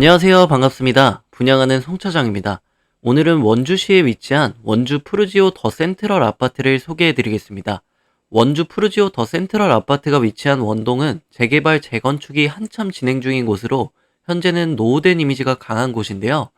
안녕하세요. 반갑습니다. 분양하는 송 차장입니다. 오늘은 원주시에 위치한 원주 푸르지오 더 센트럴 아파트를 소개해 드리겠습니다. 원주 푸르지오 더 센트럴 아파트가 위치한 원동은 재개발 재건축이 한참 진행 중인 곳으로 현재는 노후된 이미지가 강한 곳인데요.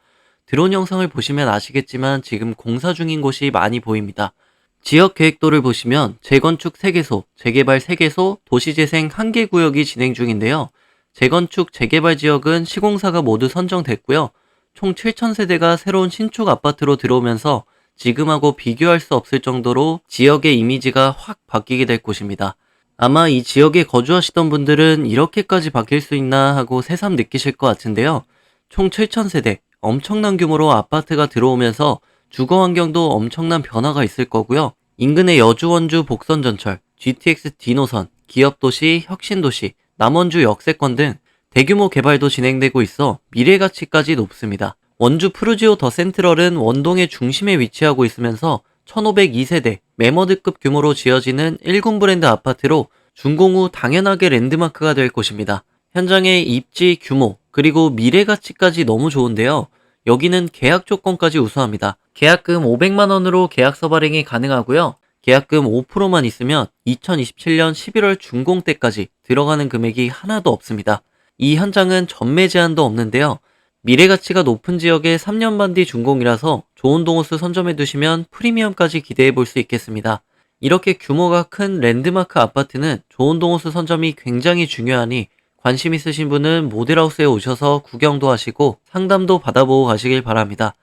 드론 영상을 보시면 아시겠지만 지금 공사 중인 곳이 많이 보입니다. 지역 계획도를 보시면 재건축 3개소, 재개발 3개소, 도시재생 1개 구역이 진행 중인데요. 재건축, 재개발 지역은 시공사가 모두 선정됐고요. 총 7,000세대가 새로운 신축 아파트로 들어오면서 지금하고 비교할 수 없을 정도로 지역의 이미지가 확 바뀌게 될 곳입니다. 아마 이 지역에 거주하시던 분들은 이렇게까지 바뀔 수 있나 하고 새삼 느끼실 것 같은데요. 총 7,000세대, 엄청난 규모로 아파트가 들어오면서 주거 환경도 엄청난 변화가 있을 거고요. 인근의 여주 원주 복선 전철, GTX D노선, 기업 도시, 혁신 도시, 남원주 역세권 등 대규모 개발도 진행되고 있어 미래 가치까지 높습니다. 원주 푸르지오 더 센트럴은 원동의 중심에 위치하고 있으면서 1502세대 매머드급 규모로 지어지는 1군 브랜드 아파트로 준공 후 당연하게 랜드마크가 될 곳입니다. 현장의 입지 규모 그리고 미래 가치까지 너무 좋은데요. 여기는 계약 조건까지 우수합니다. 계약금 500만 원으로 계약서 발행이 가능하고요. 계약금 5%만 있으면 2027년 11월 준공 때까지 들어가는 금액이 하나도 없습니다. 이 현장은 전매 제한도 없는데요. 미래 가치가 높은 지역에 3년 반 뒤 준공이라서 좋은 동호수 선점해 두시면 프리미엄까지 기대해 볼 수 있겠습니다. 이렇게 규모가 큰 랜드마크 아파트는 좋은 동호수 선점이 굉장히 중요하니 관심 있으신 분은 모델하우스에 오셔서 구경도 하시고 상담도 받아보고 가시길 바랍니다.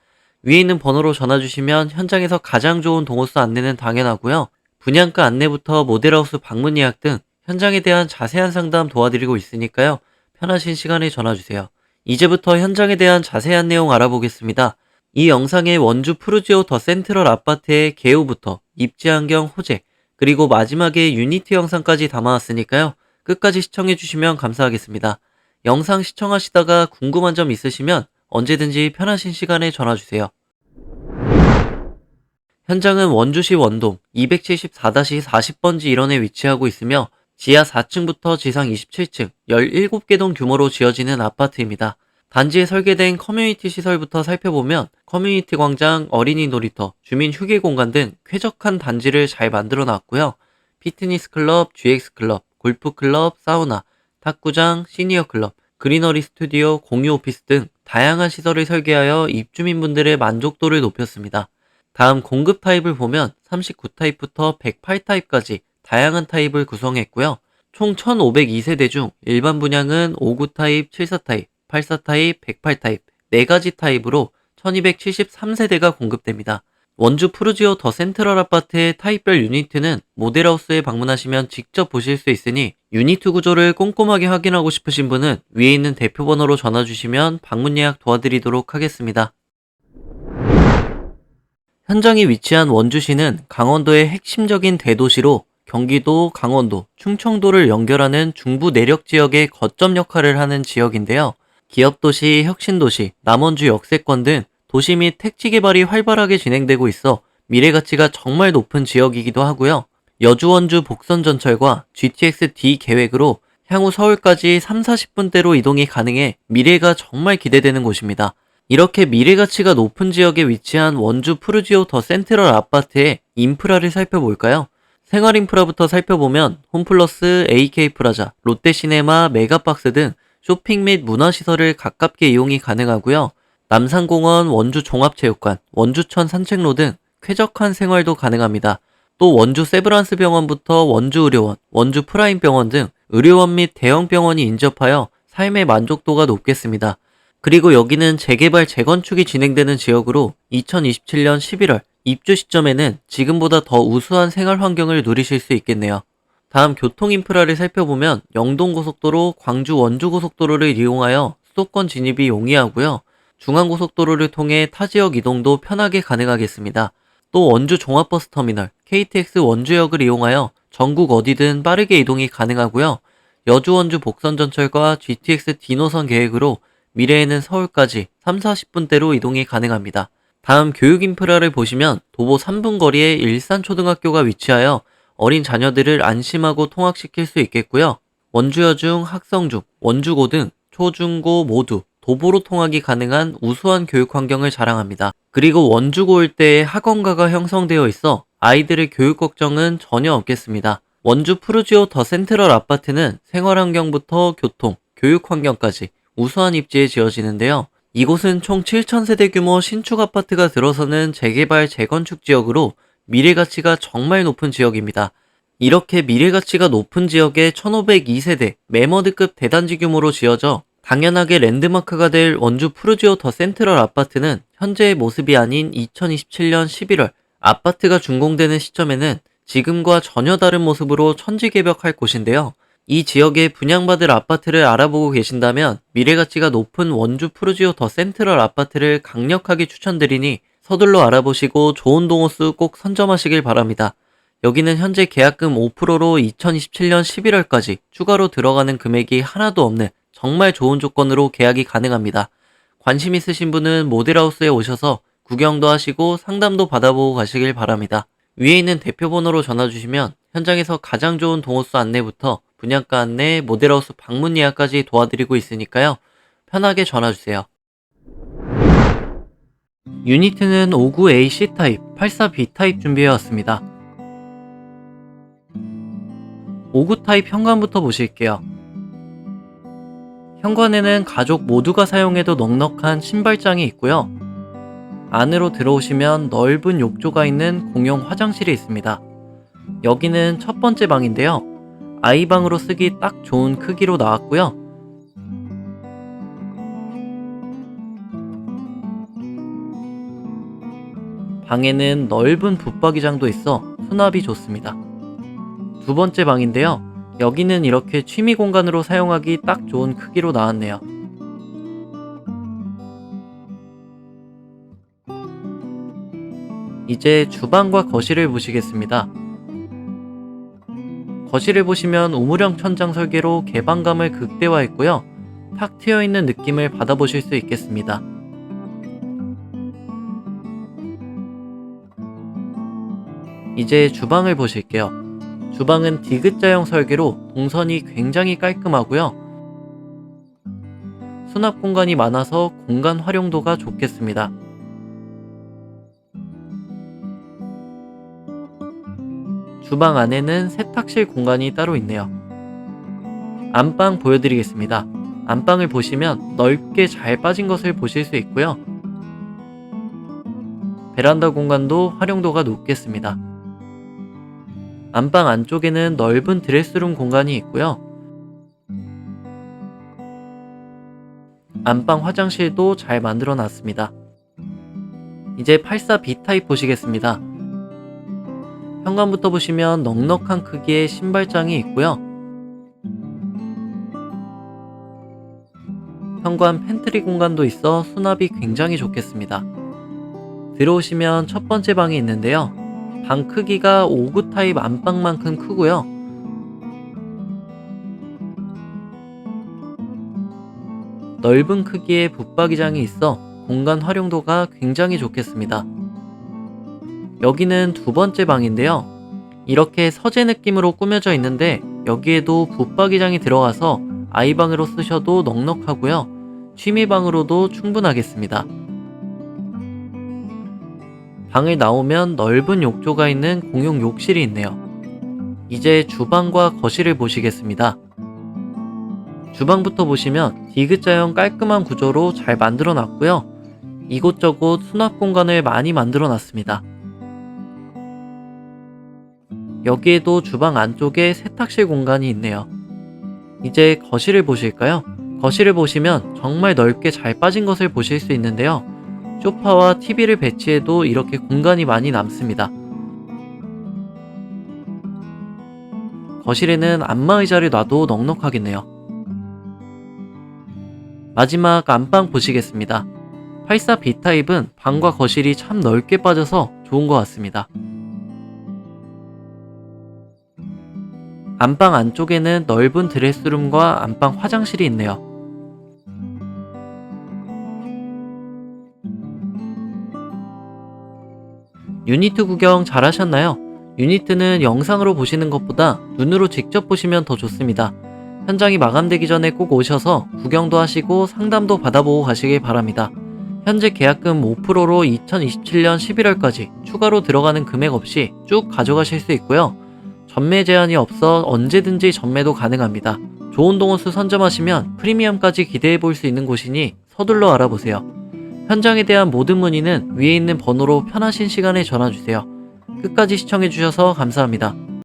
위에 있는 번호로 전화 주시면 현장에서 가장 좋은 동호수 안내는 당연하고요. 분양가 안내부터 모델하우스 방문 예약 등 현장에 대한 자세한 상담 도와드리고 있으니까요. 편하신 시간에 전화 주세요. 이제부터 현장에 대한 자세한 내용 알아보겠습니다. 이 영상의 원주 푸르지오 더 센트럴 아파트의 개요부터 입지 환경 호재 그리고 마지막에 유니티 영상까지 담아왔으니까요. 끝까지 시청해 주시면 감사하겠습니다. 영상 시청하시다가 궁금한 점 있으시면 언제든지 편하신 시간에 전화 주세요. 현장은 원주시 원동 274-40번지 일원에 위치하고 있으며 지하 4층부터 지상 27층 17개 동 규모로 지어지는 아파트입니다. 단지에 설계된 커뮤니티 시설부터 살펴보면 커뮤니티 광장, 어린이 놀이터, 주민 휴게 공간 등 쾌적한 단지를 잘 만들어 놨고요. 피트니스 클럽, GX 클럽, 골프 클럽, 사우나, 탁구장, 시니어 클럽, 그리너리 스튜디오, 공유 오피스 등 다양한 시설을 설계하여 입주민분들의 만족도를 높였습니다. 다음 공급 타입을 보면 39타입부터 108타입까지 다양한 타입을 구성했고요. 총 1502세대 중 일반 분양은 59 타입, 74 타입, 84 타입, 108 타입 4가지 타입으로 1273세대가 공급됩니다. 원주 푸르지오 더 센트럴 아파트의 타입별 유니트는 모델하우스에 방문하시면 직접 보실 수 있으니 유니트 구조를 꼼꼼하게 확인하고 싶으신 분은 위에 있는 대표 번호로 전화 주시면 방문 예약 도와드리도록 하겠습니다. 현장이 위치한 원주시는 강원도의 핵심적인 대도시로 경기도, 강원도, 충청도를 연결하는 중부 내력 지역의 거점 역할을 하는 지역인데요. 기업도시, 혁신도시, 남원주 역세권 등 도시 및 택지 개발이 활발하게 진행되고 있어 미래 가치가 정말 높은 지역이기도 하고요. 여주원주 복선 전철과 GTX D 계획으로 향후 서울까지 3, 40분대로 이동이 가능해 미래가 정말 기대되는 곳입니다. 이렇게 미래 가치가 높은 지역에 위치한 원주 푸르지오 더 센트럴 아파트의 인프라를 살펴볼까요? 생활 인프라부터 살펴보면 홈플러스, AK 프라자, 롯데시네마, 메가박스 등 쇼핑 및 문화시설을 가깝게 이용이 가능하고요. 남산공원, 원주 종합체육관, 원주천 산책로 등 쾌적한 생활도 가능합니다. 또 원주 세브란스 병원부터 원주 의료원, 원주 프라임 병원 등 의료원 및 대형 병원이 인접하여 삶의 만족도가 높겠습니다. 그리고 여기는 재개발 재건축이 진행되는 지역으로 2027년 11월 입주 시점에는 지금보다 더 우수한 생활 환경을 누리실 수 있겠네요. 다음 교통 인프라를 살펴보면 영동고속도로, 광주 원주고속도로를 이용하여 수도권 진입이 용이하고요. 중앙고속도로를 통해 타 지역 이동도 편하게 가능하겠습니다. 또 원주 종합버스 터미널, KTX 원주역을 이용하여 전국 어디든 빠르게 이동이 가능하고요. 여주 원주 복선전철과 GTX D노선 계획으로 미래에는 서울까지 3, 40분대로 이동이 가능합니다. 다음 교육 인프라를 보시면 도보 3분 거리에 일산초등학교가 위치하여 어린 자녀들을 안심하고 통학시킬 수 있겠고요. 원주여중, 학성중, 원주고 등 초중고 모두 도보로 통하기 가능한 우수한 교육 환경을 자랑합니다. 그리고 원주고 일대에 학원가가 형성되어 있어 아이들의 교육 걱정은 전혀 없겠습니다. 원주 푸르지오 더 센트럴 아파트는 생활 환경부터 교통, 교육 환경까지 우수한 입지에 지어지는데요. 이곳은 총 7,000세대 규모 신축 아파트가 들어서는 재개발 재건축 지역으로 미래 가치가 정말 높은 지역입니다. 이렇게 미래 가치가 높은 지역에 1502세대 매머드급 대단지 규모로 지어져 당연하게 랜드마크가 될 원주 푸르지오 더 센트럴 아파트는 현재의 모습이 아닌 2027년 11월 아파트가 준공되는 시점에는 지금과 전혀 다른 모습으로 천지개벽할 곳인데요. 이 지역에 분양받을 아파트를 알아보고 계신다면 미래 가치가 높은 원주 푸르지오 더 센트럴 아파트를 강력하게 추천드리니 서둘러 알아보시고 좋은 동호수 꼭 선점하시길 바랍니다. 여기는 현재 계약금 5%로 2027년 11월까지 추가로 들어가는 금액이 하나도 없는 정말 좋은 조건으로 계약이 가능합니다. 관심 있으신 분은 모델하우스에 오셔서 구경도 하시고 상담도 받아보고 가시길 바랍니다. 위에 있는 대표 번호로 전화 주시면 현장에서 가장 좋은 동호수 안내부터 분양가 안내, 모델하우스 방문 예약까지 도와드리고 있으니까요. 편하게 전화 주세요. 유니트는 59A C타입, 84B 타입 준비해 왔습니다. 59 타입 현관부터 보실게요. 현관에는 가족 모두가 사용해도 넉넉한 신발장이 있고요. 안으로 들어오시면 넓은 욕조가 있는 공용 화장실이 있습니다. 여기는 첫 번째 방인데요. 아이 방으로 쓰기 딱 좋은 크기로 나왔고요. 방에는 넓은 붙박이장도 있어 수납이 좋습니다. 두 번째 방인데요. 여기는 이렇게 취미 공간으로 사용하기 딱 좋은 크기로 나왔네요. 이제 주방과 거실을 보시겠습니다. 거실을 보시면 우물형 천장 설계로 개방감을 극대화했고요. 탁 트여 있는 느낌을 받아보실 수 있겠습니다. 이제 주방을 보실게요. 주방은 디귿자형 설계로 동선이 굉장히 깔끔하고요. 수납 공간이 많아서 공간 활용도가 좋겠습니다. 주방 안에는 세탁실 공간이 따로 있네요. 안방 보여드리겠습니다. 안방을 보시면 넓게 잘 빠진 것을 보실 수 있고요. 베란다 공간도 활용도가 높겠습니다. 안방 안쪽에는 넓은 드레스룸 공간이 있고요. 안방 화장실도 잘 만들어 놨습니다. 이제 84B 타입 보시겠습니다. 현관부터 보시면 넉넉한 크기의 신발장이 있고요. 현관 팬트리 공간도 있어 수납이 굉장히 좋겠습니다. 들어오시면 첫 번째 방이 있는데요. 방 크기가 5구 타입 안방만큼 크고요. 넓은 크기의 붙박이장이 있어 공간 활용도가 굉장히 좋겠습니다. 여기는 두 번째 방인데요. 이렇게 서재 느낌으로 꾸며져 있는데 여기에도 붙박이장이 들어가서 아이방으로 쓰셔도 넉넉하고요. 취미방으로도 충분하겠습니다. 방을 나오면 넓은 욕조가 있는 공용 욕실이 있네요. 이제 주방과 거실을 보시겠습니다. 주방부터 보시면 디귿자형 깔끔한 구조로 잘 만들어 놨고요. 이곳저곳 수납 공간을 많이 만들어 놨습니다. 여기에도 주방 안쪽에 세탁실 공간이 있네요. 이제 거실을 보실까요? 거실을 보시면 정말 넓게 잘 빠진 것을 보실 수 있는데요. 소파와 TV를 배치해도 이렇게 공간이 많이 남습니다. 거실에는 안마의자를 놔도 넉넉하겠네요. 마지막 안방 보시겠습니다. 84B 타입은 방과 거실이 참 넓게 빠져서 좋은 것 같습니다. 안방 안쪽에는 넓은 드레스룸과 안방 화장실이 있네요. 유니트 구경 잘 하셨나요? 유니트는 영상으로 보시는 것보다 눈으로 직접 보시면 더 좋습니다. 현장이 마감되기 전에 꼭 오셔서 구경도 하시고 상담도 받아보고 가시길 바랍니다. 현재 계약금 5%로 2027년 11월까지 추가로 들어가는 금액 없이 쭉 가져가실 수 있고요. 전매 제한이 없어 언제든지 전매도 가능합니다. 좋은 동호수 선점하시면 프리미엄까지 기대해 볼 수 있는 곳이니 서둘러 알아보세요. 현장에 대한 모든 문의는 위에 있는 번호로 편하신 시간에 전화 주세요. 끝까지 시청해 주셔서 감사합니다.